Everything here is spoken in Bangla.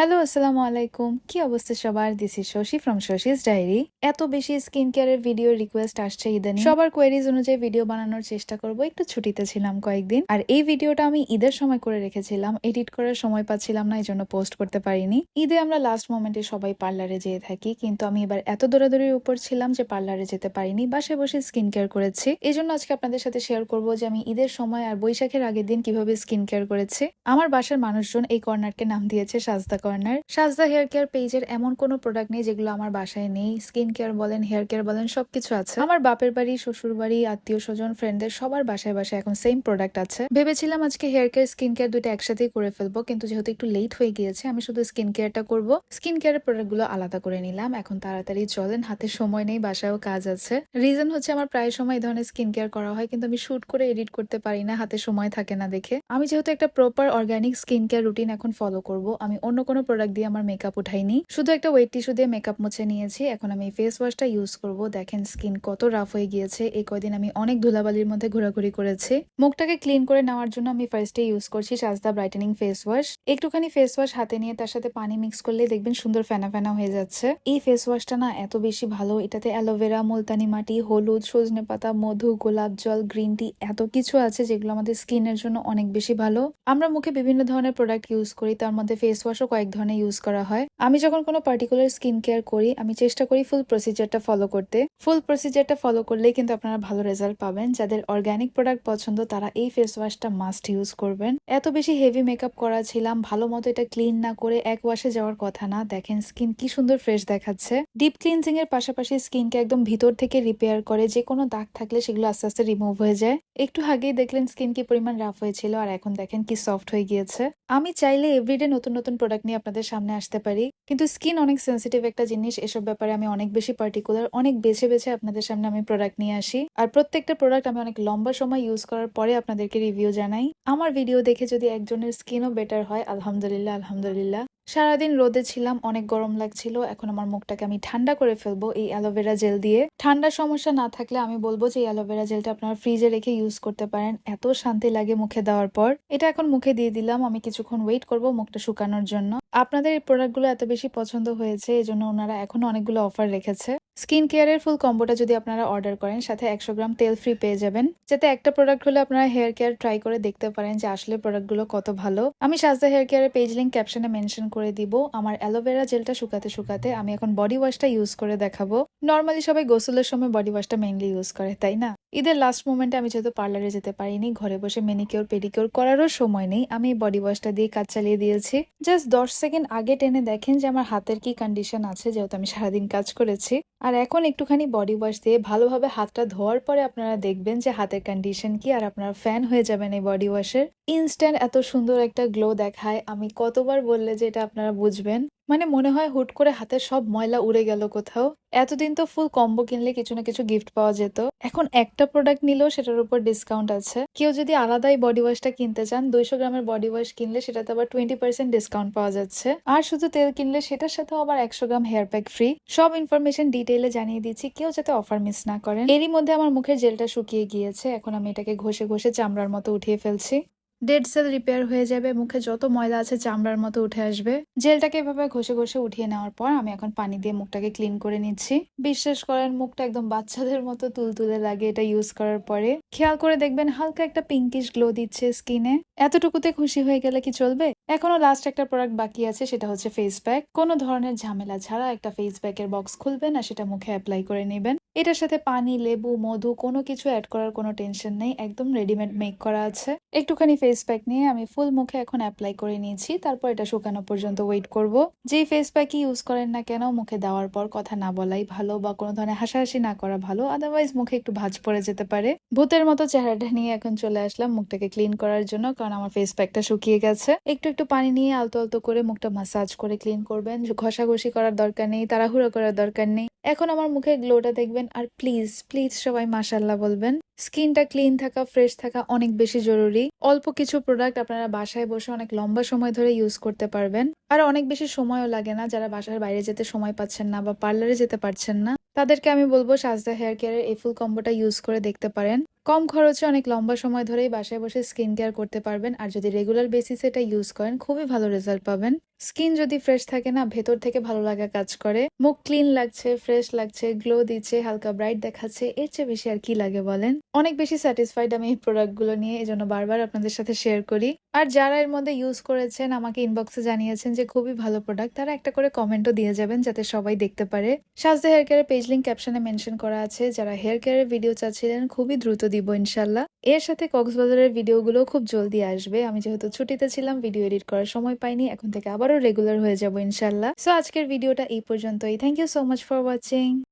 হ্যালো, আসসালামু আলাইকুম। কি অবস্থা সবার? This is Shashi from Shashi's diary. এত বেশি স্কিন কেয়ারের ভিডিও রিকোয়েস্ট আসছে ইদানিং। সবার কোয়েরিজ অনুযায়ী ভিডিও বানানোর চেষ্টা করব। একটু ছুটিতে ছিলাম কয়েকদিন। আর এই ভিডিওটা আমি ঈদের সময় করে রেখেছিলাম। এডিট করার সময় পাচ্ছিলাম না এই জন্য পোস্ট করতে পারিনি। ঈদে আমরা লাস্ট মোমেন্টে সবাই পার্লারে যেয়ে থাকি। কিন্তু আমি এবার এত দৌড়াদৌড়ির উপর ছিলাম যে পার্লারে যেতে পারিনি। বাসায় বসে স্কিন কেয়ার করেছি। এই জন্য আজকে আপনাদের সাথে শেয়ার করব যে আমি ঈদের সময় আর বৈশাখের আগের দিন কীভাবে স্কিন কেয়ার করেছি। আমার বাসার মানুষজন এই কর্নারকে নাম দিয়েছে সাজদা কর্নার সাজদা হেয়ার কেয়ার পেজের এমন কোনো প্রোডাক্ট নেই যেগুলো আমার বাসায় নেই। স্কিন কেয়ার বলেন হেয়ার কেয়ার বলেন, সবকিছু আছে। আমার বাপের বাড়ি শ্বশুর বাড়ি আত্মীয় স্বজন ফ্রেন্ডদের সবার বাসায় বাসায় এখন সেম প্রোডাক্ট আছে। ভেবেছিলাম আজকে হেয়ার কেয়ার স্কিন কেয়ার দুটো একসাথেই করে ফেলব, কিন্তু যেহেতু একটু লেট হয়ে গিয়েছে, আমি শুধু স্কিন কেয়ারটা করব। স্কিন কেয়ারের প্রোডাক্টগুলো আলাদা করে নিলাম। এখন তাড়াতাড়ি চলেন, হাতে সময় নেই, বাসায়ও কাজ আছে। রিজন হচ্ছে আমার প্রায় সময় এই ধরনের স্কিন কেয়ার করা হয়, কিন্তু আমি শুট করে এডিট করতে পারি না, হাতে সময় থাকে না দেখে। আমি যেহেতু একটা proper organic skin care routine এখন ফলো করব, আমি অন্য কোনো প্রোডাক্ট দিয়ে আমার মেকআপ উঠাইনি। শুধু একটা ওয়েট টিস্যু দিয়ে মেকআপ মুছে নিয়েছি। এখন আমি ফেস ওয়াশটা ইউজ করব। দেখেন স্কিন কত রাফ হয়ে গিয়েছে। এই কয়দিন আমি অনেক ধুলাবালির মধ্যে ঘোরাঘুরি করেছি। মুখটাকে ক্লিন করে নেওয়ার জন্য আমি ফার্স্টে ইউজ করছি সাজদা ব্রাইটেনিং ফেস ওয়াশ একটুখানি ফেস ওয়াশ হাতে নিয়ে তার সাথে পানি মিক্স করলে দেখবেন সুন্দর ফেনা ফেনা হয়ে যাচ্ছে। এই ফেস ওয়াশটা না এত বেশি ভালো। এটাতে অ্যালোভেরা মুলতানি মাটি, হলুদ, সজনে পাতা, মধু, গোলাপ জল গ্রিন টি এত কিছু আছে যেগুলো আমাদের স্কিনের জন্য অনেক বেশি ভালো। আমরা মুখে বিভিন্ন ধরনের প্রোডাক্ট ইউজ করি। তার মধ্যে ফেস ওয়াশও কয়েক ধরনের ইউজ করা হয়। আমি যখন কোনো পার্টিকুলার স্কিন কেয়ার করি, আমি চেষ্টা করি ফুল প্রসিজারটা ফলো করতে। ফুল প্রসিজারটা ফলো করলেই কিন্তু আপনারা ভালো রেজাল্ট পাবেন। যাদের অর্গ্যানিক প্রোডাক্ট পছন্দ, তারা এই ফেস ওয়াশটা মাস্ট ইউজ করবেন। এত বেশি হেভি মেকআপ করা ছিলাম, ভালো মতো এটা ক্লিন না করে এক ওয়াশে যাওয়ার কথা না। দেখেন স্কিন কি সুন্দর ফ্রেশ দেখাচ্ছে। ডিপ ক্লিনজিং এর পাশাপাশি স্কিনকে একদম ভিতর থেকে রিপেয়ার করে, যে কোনো দাগ থাকলে সেগুলো আস্তে আস্তে রিমুভ হয়ে যায়। একটু আগেই দেখলেন স্কিন কি পরিমাণ রাফ হয়েছিল, আর এখন দেখেন কি সফট হয়ে গিয়েছে। আমি চাইলে এভরিডে নতুন নতুন প্রোডাক্ট নিয়ে আপনাদের সামনে আসতে পারি, কিন্তু স্কিন অনেক সেন্সিটিভ একটা জিনিস, এসব ব্যাপারে আমি অনেক বেশি পার্টিকুলার অনেক বেছে বেছে আপনাদের সামনে আমি প্রোডাক্ট নিয়ে আসি। আর প্রত্যেকটা প্রোডাক্ট আমি অনেক লম্বা সময় ইউজ করার পরে আপনাদেরকে রিভিউ জানাই। আমার ভিডিও দেখে যদি একজনের স্কিনও বেটার হয়, আলহামদুলিল্লাহ আলহামদুলিল্লাহ। সারাদিন রোদে ছিলাম, অনেক গরম লাগছিল। এখন আমার মুখটাকে আমি ঠান্ডা করে ফেলব এই অ্যালোভেরা জেল দিয়ে। ঠান্ডা সমস্যা না থাকলে আমি বলব যে অ্যালোভেরা জেলটা আপনারা ফ্রিজে রেখে ইউজ করতে পারেন। এত শান্তি লাগে মুখে দেওয়ার পর। এটা এখন মুখে দিয়ে দিলাম, আমি কিছুক্ষণ ওয়েট করব মুখটা শুকানোর জন্য। আপনাদের এই প্রোডাক্টগুলো এত বেশি পছন্দ হয়েছে এই জন্য ওনারা এখন অনেকগুলো অফার রেখেছে। স্কিন কেয়ারের ফুল কম্বোটা যদি আপনারা অর্ডার করেন, সাথে একশো গ্রাম তেল ফ্রি পেয়ে যাবেন। যাতে একটা প্রোডাক্ট হলে আপনারা হেয়ার কেয়ার ট্রাই করে দেখতে পারেন যে আসলে প্রোডাক্টগুলো কত ভালো। আমি সাজদা হেয়ার কেয়ারের পেজ লিঙ্ক ক্যাপশনে মেনশন করে দিব। আমার অ্যালোভেরা জেলটা শুকাতে শুকাতে আমি এখন বডি ওয়াশটা ইউজ করে দেখাবো। নর্মালি সবাই গোসলের সময় বডি ওয়াশটা মেইনলি ইউজ করে, তাই না? ঈদের লাস্ট মোমেন্টে আমি যেহেতু পার্লারে যেতে পারিনি, ঘরে বসে মেনিকিওর পেডিকিওর করারও সময় নেই, আমি বডি ওয়াশটা দিয়ে কাজ চালিয়ে দিয়েছি। জাস্ট দশ সেকেন্ড আগে টেনে দেখেন যে আমার হাতের কি কন্ডিশন আছে, যেহেতু আমি সারাদিন কাজ করেছি। আর এখন একটুখানি বডি ওয়াশ দিয়ে ভালোভাবে হাতটা ধোয়ার পরে আপনারা দেখবেন যে হাতের কন্ডিশন কি, আর আপনারা ফ্যান হয়ে যাবেন এই বডি ওয়াশের ইনস্ট্যান্ট এত সুন্দর একটা গ্লো দেখায়। আমি কতবার বললে যে এটা আপনারা বুঝবেন? মানে মনে হয় হুট করে হাতের সব ময়লা উড়ে গেল কোথাও। এতদিন তো ফুল কম্বো কিনলে কিছু না কিছু গিফট পাওয়া যেত। এখন একটা প্রোডাক্ট নিলেও সেটার উপর ডিসকাউন্ট আছে। কেউ যদি আলাদাই বডি ওয়াশটা কিনতে চান, দুইশো গ্রামের বডি ওয়াশ কিনলে সেটাতে আবার টোয়েন্টি পার্সেন্ট ডিসকাউন্ট পাওয়া যাচ্ছে। আর শুধু তেল কিনলে সেটার সাথেও আবার একশো গ্রাম হেয়ার প্যাক ফ্রি সব ইনফরমেশন ডিটেইলে জানিয়ে দিচ্ছি, কেউ যাতে অফার মিস না করেন। এরই মধ্যে আমার মুখের জেলটা শুকিয়ে গিয়েছে। এখন আমি এটাকে ঘষে ঘষে চামড়ার মতো উঠিয়ে ফেলছি। ডেড সেল রিপেয়ার হয়ে যাবে, মুখে যত ময়লা আছে চামড়ার মতো উঠে আসবে। জেলটাকে এভাবে ঘষে ঘষে উঠিয়ে নেওয়ার পর আমি এখন পানি দিয়ে মুখটাকে ক্লিন করে নিচ্ছি। বিশ্বাস করেন, মুখটা একদম বাচ্চাদের মতো তুলতুলে লাগে এটা ইউজ করার পরে। খেয়াল করে দেখবেন হালকা একটা পিঙ্কিশ গ্লো দিচ্ছে স্কিনে এতটুকুতে খুশি হয়ে গেলে কি চলবে? এখনও লাস্ট একটা প্রোডাক্ট বাকি আছে, সেটা হচ্ছে ফেস প্যাক কোনো ধরনের ঝামেলা ছাড়া একটা ফেস প্যাকের বক্স খুলবেন আর সেটা মুখে অ্যাপ্লাই করে নেবেন। এটার সাথে পানি, লেবু, মধু কোনো কিছু অ্যাড করার কোনো টেনশন নেই, একদম রেডিমেড মেক করা আছে। একটুখানি ফেস প্যাক নিয়ে আমি ফুল মুখে এখন অ্যাপ্লাই করে নিয়েছি, তারপর এটা শুকানো পর্যন্ত ওয়েট করব। যেই ফেস প্যাকই ইউজ করেন না কেন, মুখে দেওয়ার পর কথা না বলাই ভালো বা কোনো ধরনের হাসাহাসি না করা ভালো আদারওয়াইজ মুখে একটু ভাজ পড়ে যেতে পারে। ভূতের মতো চেহারাটা নিয়ে এখন চলে আসলাম মুখটাকে ক্লিন করার জন্য, কারণ আমার ফেস প্যাকটা শুকিয়ে গেছে। একটু একটু পানি নিয়ে আলতো আলতো করে মুখটা মাসাজ করে ক্লিন করবেন। ঘষাঘষি করার দরকার নেই, তাড়াহুড়ো করার দরকার নেই। এখন আমার মুখের গ্লোটা দেখবেন, আর প্লিজ প্লিজ সবাই মাসাল্লাহ বলবেন। স্কিনটা ক্লিন থাকা ফ্রেশ থাকা অনেক বেশি জরুরি। অল্প কিছু প্রোডাক্ট আপনারা বাসায় বসে অনেক লম্বা সময় ধরে ইউজ করতে পারবেন। আর অনেক বেশি সময়ও লাগে না, যারা বাসার বাইরে যেতে সময় পাচ্ছেন না বা পার্লারে যেতে পারছেন না। তাদেরকে আমি বলব সাজদা হেয়ার কেয়ারের এই ফুল কম্বোটা ইউজ করে দেখতে পারেন। কম খরচে অনেক লম্বা সময় ধরেই বাসায় বসে স্কিন কেয়ার করতে পারবেন। আর যদি রেগুলার বেসিসে এটা ইউজ করেন, খুবই ভালো রেজাল্ট পাবেন। স্কিন যদি ফ্রেশ থাকে না, ভেতর থেকে ভালো লাগা কাজ করে। মুখ ক্লিন লাগছে, ফ্রেশ লাগছে গ্লো দিচ্ছে, হালকা ব্রাইট দেখাচ্ছে। এর চেয়ে বেশি আর কি লাগে বলেন? অনেক বেশি স্যাটিসফাইড আমি এই প্রোডাক্টগুলো নিয়ে, এই জন্য বারবার আপনাদের সাথে শেয়ার করি। আর যারা এর মধ্যে ইউজ করেছেন, আমাকে ইনবক্সে জানিয়েছেন যে খুবই ভালো প্রোডাক্ট তারা একটা করে কমেন্টও দিয়ে যাবেন যাতে সবাই দেখতে পারে। সাজদা হেয়ার কেয়ারের পেজ লিঙ্ক ক্যাপশনে মেনশন করা আছে। যারা হেয়ার কেয়ারের ভিডিও চাচ্ছিলেন, খুবই দ্রুত দিব ইনশাল্লাহ এর সাথে কক্সবাজারের ভিডিওগুলো খুব জলদি আসবে। আমি যেহেতু ছুটিতে ছিলাম ভিডিও এডিট করার সময় পাইনি, এখন থেকে আবারও রেগুলার হয়ে যাব ইনশাল্লাহ। সো আজকের ভিডিওটা এই পর্যন্তই। Thank you so much for watching